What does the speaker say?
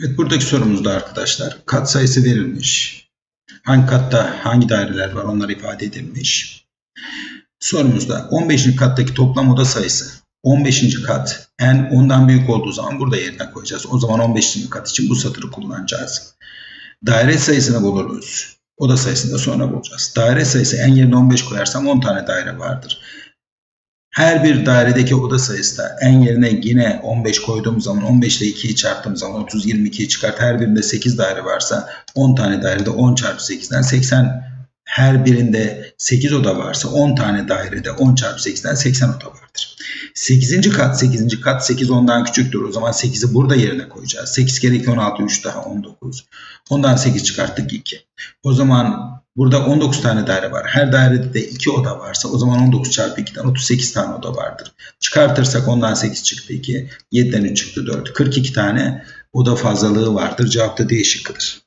Evet buradaki sorumuzda arkadaşlar kat sayısı verilmiş. Hangi katta hangi daireler var onlar ifade edilmiş. Sorumuzda 15. kattaki toplam oda sayısı 15. kat n ondan büyük olduğu zaman burada yerine koyacağız. O zaman 15. kat için bu satırı kullanacağız. Daire sayısını buluruz. Oda sayısını da sonra bulacağız. Daire sayısı n yerine 15 koyarsam 10 tane daire vardır. Her bir dairedeki oda sayısı da n yerine yine 15 koyduğum zaman 15 ile 2'yi çarptığım zaman 30 22'yi çıkart. Her birinde 8 daire varsa 10 tane dairede 10 çarpı 8'den 80 her birinde 8 oda varsa 10 tane dairede 10 çarpı 8'den 80 oda vardır. 8. kat 8. kat 8 ondan küçüktür. O zaman 8'i burada yerine koyacağız. 8 kere 2 16 3 daha 19. Ondan 8 çıkarttık 2. O zaman burada 19 tane daire var. Her dairede de 2 oda varsa o zaman 19 çarpı 2'den 38 tane oda vardır. Çıkartırsak ondan 8 çıktı 2. 7'den 3 çıktı 4. 42 tane oda fazlalığı vardır. Cevap da D şıkkıdır.